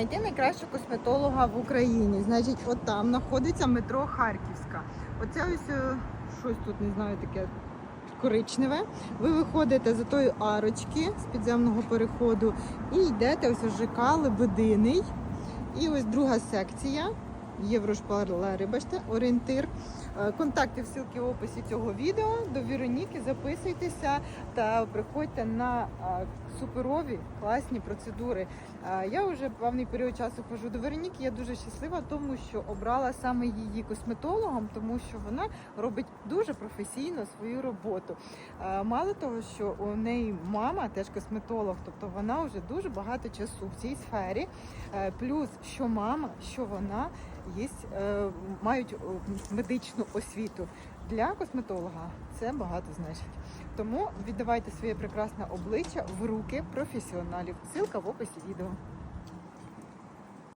Знайти найкращого косметолога в Україні. Значить, от там знаходиться метро Харківська. Оце ось е, щось тут не знаю таке коричневе. Ви виходите за тої арочки з підземного переходу і йдете ось у ЖК Лебединий. І ось друга секція. Єврошпарлери, бачите, орієнтир. Е, Контакти всилки в описі цього відео. До Вероніки записуйтеся та приходьте на е, суперові класні процедури. Е, Я вже певний період часу ходжу до Вероніки. Я дуже щаслива, тому що обрала саме її косметологом, тому що вона робить дуже професійно свою роботу. Е, Мало того, що у неї мама теж косметолог, тобто вона вже дуже багато часу в цій сфері. Е, Плюс що мама, що вона є, мають медичну освіту. Для косметолога це багато значить. Тому віддавайте своє прекрасне обличчя в руки професіоналів. Силка в описі відео.